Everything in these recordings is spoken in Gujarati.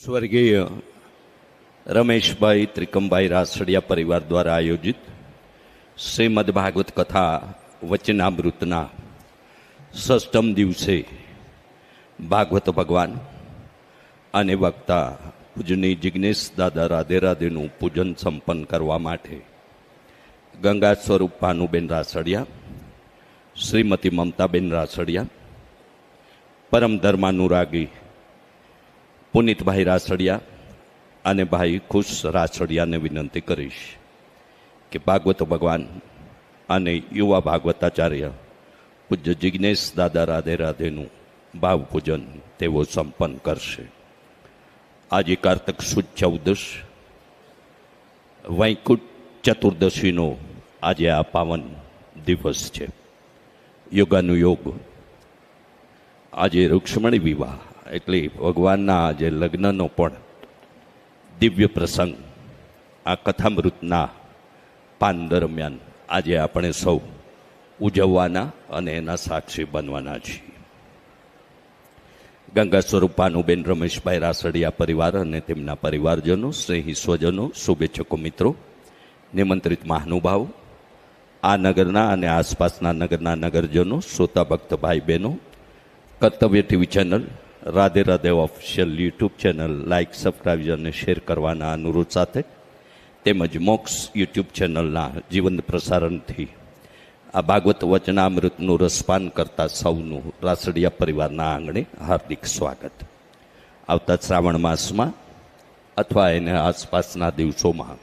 સ્વર્ગીય રમેશભાઈ ત્રિકમભાઈ રાસડિયા પરિવાર દ્વારા આયોજિત શ્રીમદ ભાગવત કથા વચનામૃતના ષષ્ટમ દિવસે ભાગવત ભગવાન અને વક્તા પૂજની જિજ્ઞેશ દાદા રાધે રાધેનું પૂજન સંપન્ન કરવા માટે ગંગા સ્વરૂપ ભાનુબેન રાસડિયા, શ્રીમતી મમતાબેન રાસડિયા, પરમ ધર્માનુરાગી પુનિતભાઈ રાસડિયા અને ભાઈ ખુશ રાસડિયાને વિનંતી કરીશ કે ભાગવત ભગવાન અને યુવા ભાગવતાચાર્ય પૂજ્ય જિજ્ઞેશ દાદા રાધે રાધેનું ભાવ પૂજન તેઓ સંપન્ન કરશે. આજે કાર્તક સુદ ચૌદશ, વૈકુંઠ ચતુર્દશીનો આજે આ પાવન દિવસ છે. યોગાનુયોગ. આજે રૂક્ષ્મણી વિવાહ. એટલે ભગવાનના આજે લગ્નનો પણ દિવ્ય પ્રસંગ, આ કથામૃતના પાન દરમિયાન આજે આપણે સૌ ઉજવવાના અને એના સાક્ષી બનવાના છીએ. ગંગા સ્વરૂપાનુબેન રમેશભાઈ રાસડિયા પરિવાર અને તેમના પરિવારજનો, સ્નેહી સ્વજનો, શુભેચ્છકો મિત્રો, નિમંત્રિત મહાનુભાવો, આ નગરના અને આસપાસના નગરના નગરજનો, શ્રોતા ભક્ત ભાઈ બહેનો, કર્તવ્ય TV channel Radhe Radhe official YouTube channel like subscribe અને શેર કરવાના અનુરોધ સાથે તેમજ મોક્ષ યુટ્યુબ ચેનલના જીવંત પ્રસારણથી આ ભાગવત વચનામૃતનું રસપાન કરતા સૌનું રાસડિયા પરિવારના આંગણે હાર્દિક સ્વાગત. આવતા શ્રાવણ માસમાં અથવા એના આસપાસના દિવસોમાં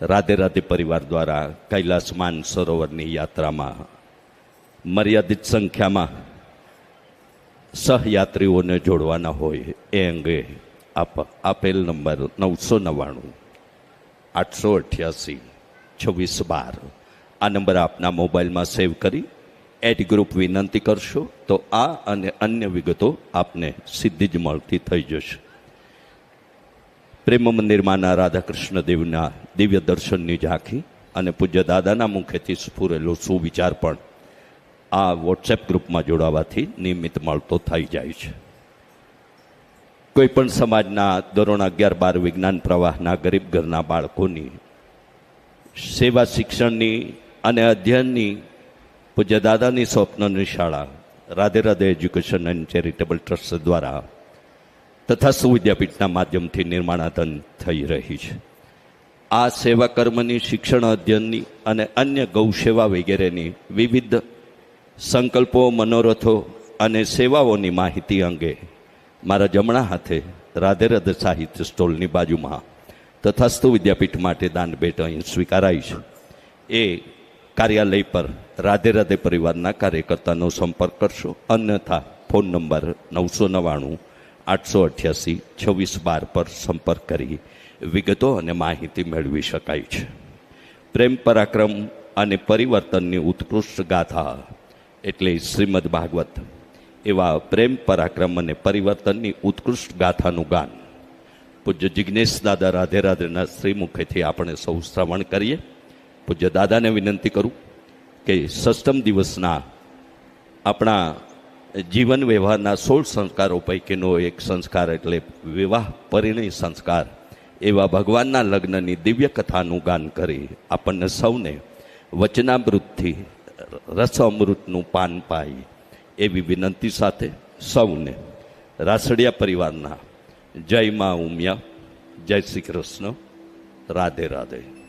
રાધે રાધે પરિવાર દ્વારા કૈલાસ માન સરોવરની યાત્રામાં મર્યાદિત સંખ્યામાં સહયાત્રીઓને જોડવાના હોય એ અંગે આપ, આપેલ નંબર નવસો નવ્વાણું, આઠસો અઠ્યાસી, છવ્વીસ બાર. આ નંબર આપના મોબાઈલમાં સેવ કરી, એટ ગ્રુપ વિનંતી કરશો તો આ અને અન્ય વિગતો આપને સીધી જ મળતી થઈ જશે. પ્રેમ મંદિરમાંના રાધાકૃષ્ણ દેવના દિવ્ય દર્શનની ઝાંખી અને પૂજ્ય દાદાના મુખેથી સ્ફુરેલો સુવિચાર પણ આ વોટ્સએપ ગ્રુપમાં જોડાવાથી નિયમિત મળતો થઈ જાય છે. કોઈ પણ સમાજના ધોરણ અગિયાર બાર વિજ્ઞાન પ્રવાહના ગરીબ ઘરના બાળકોની સેવા શિક્ષણની અને અધ્યયનની, પૂજ્ય દાદાની સ્વપ્નની શાળા, Radhe Radhe education and charitable trust દ્વારા તથા સુવિદ્યાપીઠના માધ્યમથી નિર્માણાધન થઈ રહી છે. આ સેવા કર્મની, શિક્ષણ અધ્યયનની અને અન્ય ગૌસેવા વગેરેની વિવિધ સંકલ્પો, મનોરથો અને સેવાઓની માહિતી અંગે મારા જમણા હાથે રાધે રાધે સાહિત્ય સ્ટોલની બાજુમાં તથાસ્તુ વિદ્યાપીઠ માટે દાન ભેટ અહીં સ્વીકારાઈ છે. એ કાર્યાલય પર રાધે રાધે પરિવારના કાર્યકર્તાનો સંપર્ક કરશો. અન્યથા ફોન નંબર નવસો નવ્વાણું, આઠસો અઠ્યાસી, છવ્વીસ બાર પર સંપર્ક કરી વિગતો અને માહિતી મેળવી શકાય છે. પ્રેમ, પરાક્રમ અને પરિવર્તનની ઉત્કૃષ્ટ ગાથા એટલે શ્રીમદ ભાગવત, એવા પ્રેમ પરાક્રમ અને પરિવર્તનની ઉત્કૃષ્ટ ગાથાનું ગાન. પૂજ્ય જિજ્ઞેશ દાદા રાધે રાધેના શ્રીમુખેથી આપણે સૌ શ્રવણ કરીએ. પૂજ્ય દાદાને વિનંતી કરું કે સષ્ટમ દિવસના આપણા જીવન વ્યવહારના સોળ સંસ્કારો પૈકીનો એક સંસ્કાર એટલે વિવાહ પરિણય સંસ્કાર, એવા ભગવાનના લગ્નની દિવ્ય કથાનું ગાન કરી આપણને સૌને વચનામૃતથી રસ અમૃતનું પાન પાઈ એવી વિનંતી સાથે સૌને રાસડિયા પરિવારના જય મા ઉમિયા, જય શ્રી કૃષ્ણ, રાધે રાધે.